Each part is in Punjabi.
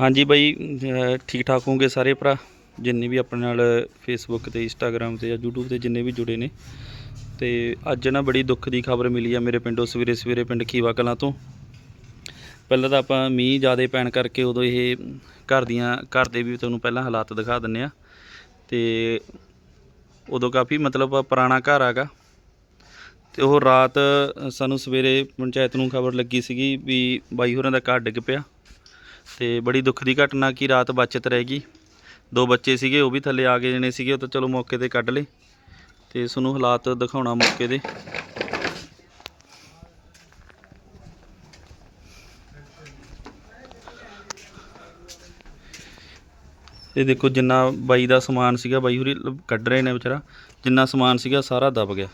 ਹਾਂਜੀ ਬਾਈ, ਅਹ ਠੀਕ ਠਾਕ ਹੋਗੇ ਸਾਰੇ ਭਰਾ? ਜਿੰਨੇ ਵੀ ਆਪਣੇ ਨਾਲ ਫੇਸਬੁੱਕ ਤੇ ਇੰਸਟਾਗ੍ਰam ਤੇ ਜਾਂ YouTube ਤੇ ਜਿੰਨੇ ਵੀ ਜੁੜੇ ਨੇ। ਤੇ ਅੱਜ ਨਾ ਬੜੀ ਦੁੱਖ ਦੀ ਖਬਰ ਮਿਲੀ ਆ ਮੇਰੇ ਪਿੰਡੋਂ ਸਵੇਰੇ ਸਵੇਰੇ ਪਿੰਡ ਖੀਵਾ ਕਲਾਂ ਤੋਂ। ਪਹਿਲਾਂ ਤਾਂ ਆਪਾਂ ਮੀਂਹ ਜ਼ਿਆਦਾ ਪੈਣ ਕਰਕੇ ਉਦੋਂ ਇਹ ਘਰ ਦੀਆਂ, ਘਰ ਦੇ ਵੀ ਤੁਹਾਨੂੰ ਪਹਿਲਾਂ ਹਾਲਾਤ ਦਿਖਾ ਦਿੰਨੇ ਆ। ਤੇ ਉਦੋਂ ਕਾਫੀ ਮਤਲਬ ਪੁਰਾਣਾ ਘਰ ਹੈਗਾ। ਤੇ ਉਹ ਰਾਤ ਸਾਨੂੰ ਸਵੇਰੇ ਪੰਚਾਇਤ ਨੂੰ ਖਬਰ ਲੱਗੀ ਸੀਗੀ ਵੀ ਬਾਈ ਹੋਰਾਂ ਦਾ ਘਰ ਡਿੱਗ ਪਿਆ। ਤੇ ਬੜੀ ਦੁੱਖ ਦੀ ਘਟਨਾ ਕਿ ਰਾਤ ਬਚਤ ਰਹਿ ਗਈ। ਦੋ ਬੱਚੇ ਸੀਗੇ, ਉਹ ਵੀ ਥੱਲੇ ਆ ਗਏ ਜਣੇ ਸੀਗੇ, ਉਹ ਤਾਂ ਚਲੋ ਮੌਕੇ ਤੇ ਕੱਢ ਲਏ। ਤੇ ਤੁਹਾਨੂੰ ਹਾਲਾਤ ਦਿਖਾਉਣਾ ਮੌਕੇ ਦੇ। ਇਹ ਦੇਖੋ ਜਿੰਨਾ ਬਾਈ ਦਾ ਸਮਾਨ ਸੀਗਾ, ਬਾਈ ਹੁਰੀ ਕੱਢ ਰਹੇ ਨੇ ਵਿਚਾਰਾ। ਜਿੰਨਾ ਸਮਾਨ ਸੀਗਾ, ਸਾਰਾ ਦਬ ਗਿਆ।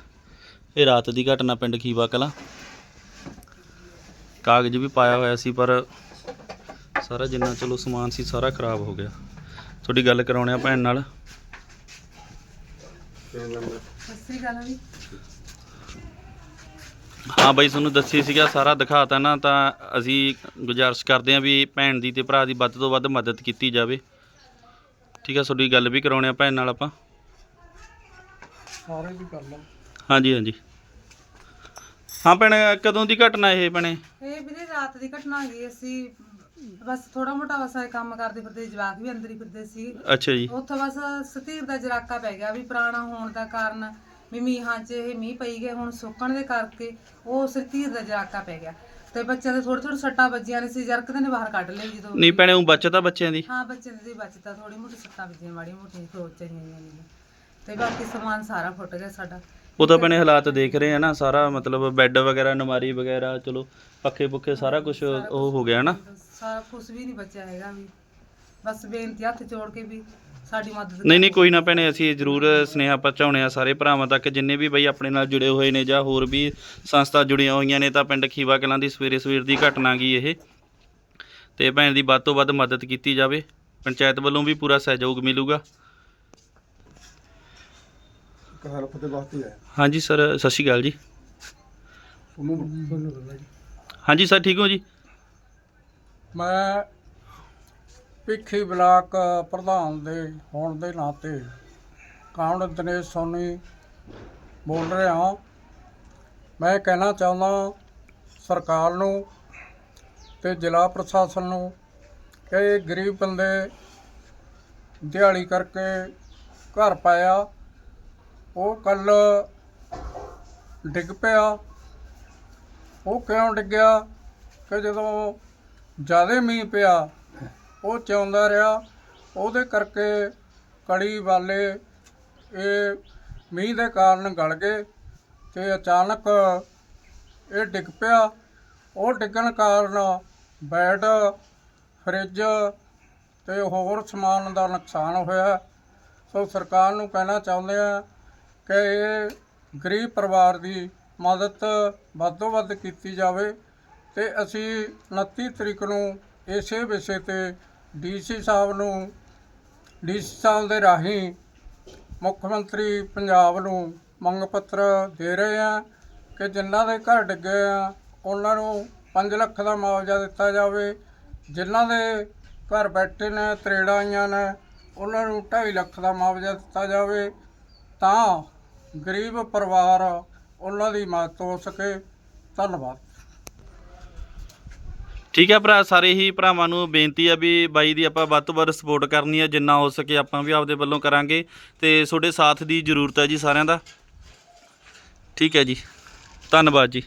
ਇਹ ਰਾਤ ਦੀ ਘਟਨਾ ਪਿੰਡ ਖੀਵਾ ਕਲਾਂ। ਕਾਗਜ਼ ਵੀ ਪਾਇਆ ਹੋਇਆ ਸੀ, ਪਰ ਸਾਰਾ ਜਿੰਨਾ ਚਲੋ ਸਮਾਨ ਸੀ ਸਾਰਾ ਖਰਾਬ ਹੋ ਗਿਆ। ਤੁਹਾਡੀ ਗੱਲ ਕਰਾਉਣੇ ਆ ਭੈਣ ਨਾਲ। ਹਾਂ ਬਾਈ ਤੁਹਾਨੂੰ ਦੱਸੀ ਸੀਗਾ ਸਾਰਾ ਦਿਖਾਤਾ ਨਾ ਤਾਂ ਅਸੀਂ ਗੁਜ਼ਾਰਿਸ਼ ਕਰਦੇ ਹਾਂ ਵੀ ਭੈਣ ਦੀ ਤੇ ਭਰਾ ਦੀ ਵੱਧ ਤੋਂ ਵੱਧ ਮਦਦ ਕੀਤੀ ਜਾਵੇ। ਠੀਕ ਆ ਤੁਹਾਡੀ ਗੱਲ ਵੀ ਕਰਾਉਣੇ ਆ ਭੈਣ ਨਾਲ ਆਪਾਂ। ਸਾਰੇ ਦੀ ਕਰ ਲਓ। ਹਾਂਜੀ ਹਾਂਜੀ। ਹਾਂ ਭੈਣ ਕਦੋਂ ਦੀ ਘਟਨਾ ਇਹ ਭੈਣੇ? ਇਹ ਵੀਰੇ ਰਾਤ ਦੀ ਘਟਨਾ ਹੈਗੀ ਅਸੀਂ ਬਸ ਥੋੜਾ ਮੋਟਾ ਵਸਾ ਕੰਮ ਕਰਦੇ ਫਿਰਦੇ ਜਵਾਕ ਵੀ ਅੰਦਰ ਹੀ ਫਿਰਦੇ ਸੀ। ਅੱਛਾ ਜੀ। ਉੱਥੋਂ ਬਸ ਸਤੀਰ ਦਾ ਜਰਾਕਾ ਪੈ ਗਿਆ ਵੀ ਪੁਰਾਣਾ ਹੋਣ ਦਾ ਕਾਰਨ ਵੀ ਮੀਂਹਾਂ 'ਚ ਇਹ ਮੀਂਹ ਪਈ ਗਏ ਹੁਣ ਸੁੱਕਣ ਦੇ ਕਰਕੇ ਉਹ ਸਤੀਰ ਦਾ ਜਰਾਕਾ ਪੈ ਗਿਆ। ਤੇ ਬੱਚਿਆਂ ਦੇ ਥੋੜੇ ਥੋੜੇ ਸੱਟਾਂ ਵੱਜੀਆਂ ਨੇ ਸੀ ਜਰਕਦੇ ਨੇ ਬਾਹਰ ਕੱਢ ਲਏ ਜਦੋਂ ਨਹੀਂ ਭੈਣੇ ਉਹ ਬਚਤ ਬੱਚਿਆਂ ਦੀ? ਹਾਂ ਬੱਚਿਆਂ ਦੀ ਬਚਤਾ ਥੋੜੀ ਮੋਟੀ ਸੱਟਾਂ ਵੱਜੀਆਂ ਮਾੜੀ ਮੋਟੀ ਖਰੋਚ ਚਾਹੀਆਂ ਨੇ। ਤੇ ਬਾਕੀ ਸਮਾਨ ਸਾਰਾ ਫੁੱਟ ਗਿਆ ਸਾਡਾ। ਉਹ ਤਾਂ ਭੈਣੇ ਹਾਲਾਤ ਦੇਖ ਰਹੇ ਆ ਨਾ ਸਾਰਾ ਮਤਲਬ ਬੈੱਡ ਵਗੈਰਾ ਨਮਾਰੀ ਵਗੈਰਾ ਚਲੋ ਪੱਖੇ ਪੁੱਖੇ ਸਾਰਾ ਕੁਝ ਉਹ ਹੋ ਗਿਆ ਨਾ। ਸਾਰਾ ਕੁਝ ਵੀ ਨਹੀਂ ਬਚਿਆ ਹੈਗਾ ਵੀ। ਬਸ ਬੇਨਤੀ ਹੱਥ ਜੋੜ ਕੇ ਵੀ ਸਾਡੀ ਮਦਦ ਨਹੀਂ ਨਹੀਂ ਕੋਈ ਨਾ ਭੈਣੇ ਅਸੀਂ ਜ਼ਰੂਰ ਸਨੇਹਾ ਪਹੁੰਚਾਉਣੇ ਆ ਸਾਰੇ ਭਰਾਵਾਂ ਤੱਕ। ਜਿੰਨੇ ਵੀ ਬਈ ਆਪਣੇ ਨਾਲ ਜੁੜੇ ਹੋਏ ਨੇ ਜਾਂ ਹੋਰ ਵੀ ਸੰਸਥਾ ਜੁੜੀਆਂ ਹੋਈਆਂ ਨੇ ਤਾਂ ਪਿੰਡ ਖੀਵਾ ਕਲਾਂ ਦੀ ਸਵੇਰੇ ਸਵੇਰ ਦੀ ਘਟਨਾ ਗਈ ਇਹ। ਤੇ ਭੈਣ ਦੀ ਵੱਧ ਤੋਂ ਵੱਧ ਮਦਦ ਕੀਤੀ ਜਾਵੇ। ਪੰਚਾਇਤ ਵੱਲੋਂ ਵੀ ਪੂਰਾ ਸਹਿਯੋਗ ਮਿਲੂਗਾ। ਇੱਕ ਹੈਲਪ ਦੇ ਵਾਸਤੇ ਹੈ ਹਾਂਜੀ ਸਰ ਸਤਿ ਸ਼੍ਰੀ ਅਕਾਲ ਜੀ। ਉਹਨੂੰ ਤੁਹਾਨੂੰ ਦੱਸਦਾ ਜੀ ਹਾਂਜੀ ਸਰ ਠੀਕ ਹੋ ਜੀ? ਮੈਂ ਭਿੱਖੀ ਬਲਾਕ ਪ੍ਰਧਾਨ ਦੇ ਹੋਣ ਦੇ ਨਾਤੇ ਕਾਮੜ ਦਿਨੇਸ਼ ਸੋਨੀ ਬੋਲ ਰਿਹਾ ਹਾਂ। ਮੈਂ ਕਹਿਣਾ ਚਾਹੁੰਦਾ ਸਰਕਾਰ ਨੂੰ ਤੇ ਜ਼ਿਲ੍ਹਾ ਪ੍ਰਸ਼ਾਸਨ ਨੂੰ ਕਿ ਗਰੀਬ ਬੰਦੇ ਦਿਹਾੜੀ ਕਰਕੇ ਘਰ ਪਾਇਆ ਉਹ ਕੱਲ ਡਿੱਗ ਪਿਆ। ਉਹ ਕਿਉਂ ਡਿੱਗਿਆ? ਕਿ ਜਦੋਂ ਜ਼ਿਆਦਾ ਮੀਂਹ ਪਿਆ, ਉਹ ਚਾਉਂਦਾ ਰਿਹਾ। ਉਹਦੇ ਕਰਕੇ ਕੜੀ ਵਾਲੇ ਇਹ ਮੀਂਹ ਦੇ ਕਾਰਨ ਗਲ ਗਏ ਤੇ ਅਚਾਨਕ ਇਹ ਡਿੱਗ ਪਿਆ। ਉਹ ਡਿੱਗਣ ਕਾਰਨ ਬੈਡ, ਫਰਿੱਜ ਤੇ ਹੋਰ ਸਮਾਨ ਦਾ ਨੁਕਸਾਨ ਹੋਇਆ। ਸੋ ਸਰਕਾਰ ਨੂੰ ਕਹਿਣਾ ਚਾਹੁੰਦੇ ਆ ਕਿ ਇਹ ਗਰੀਬ ਪਰਿਵਾਰ ਦੀ ਮਦਦ ਵੱਧ ਤੋਂ ਵੱਧ ਕੀਤੀ ਜਾਵੇ ਤੇ ਅਸੀਂ 29 ਤਰੀਕ ਨੂੰ ਇਸੇ ਵਿਸ਼ੇ ਤੇ ਡੀਸੀ ਸਾਹਿਬ ਨੂੰ ਡੀਸੀ ਸਾਹਿਬ ਦੇ ਰਾਹੀਂ ਮੁੱਖ ਮੰਤਰੀ ਪੰਜਾਬ ਨੂੰ ਮੰਗ ਪੱਤਰ ਦੇ ਰਹੇ ਆ ਕਿ ਜਿਨ੍ਹਾਂ ਦੇ ਘਰ ਡਿੱਗੇ ਆ ਉਹਨਾਂ ਨੂੰ 5 ਲੱਖ ਦਾ ਮੁਆਵਜ਼ਾ ਦਿੱਤਾ ਜਾਵੇ। ਜਿਨ੍ਹਾਂ ਦੇ ਘਰ ਬੈਠੇ ਨੇ, ਤਰੇੜਾਂ ਆਈਆਂ ਨੇ, ਉਹਨਾਂ ਨੂੰ 2.5 ਲੱਖ ਦਾ ਮੁਆਵਜ਼ਾ ਦਿੱਤਾ ਜਾਵੇ। ਤਾਂ ਗਰੀਬ ਪਰਿਵਾਰ ਉਹਨਾਂ ਦੀ ਮਦਦ ਹੋ ਸਕੇ। ਧੰਨਵਾਦ। ਠੀਕ ਹੈ ਭਰਾ, ਸਾਰੇ ਹੀ ਭਰਾਵਾਂ ਨੂੰ ਬੇਨਤੀ ਆ ਵੀ ਬਾਈ ਦੀ ਆਪਾਂ ਵੱਧ ਤੋਂ ਵੱਧ ਸਪੋਰਟ ਕਰਨੀ ਹੈ ਜਿੰਨਾ ਹੋ ਸਕੇ ਆਪਾਂ ਵੀ ਆਪਦੇ ਵੱਲੋਂ ਕਰਾਂਗੇ। ਤੇ ਤੁਹਾਡੇ ਸਾਥ ਦੀ ਜ਼ਰੂਰਤ ਹੈ ਜੀ ਸਾਰਿਆਂ ਦਾ। ਠੀਕ ਹੈ ਜੀ। ਧੰਨਵਾਦ ਜੀ।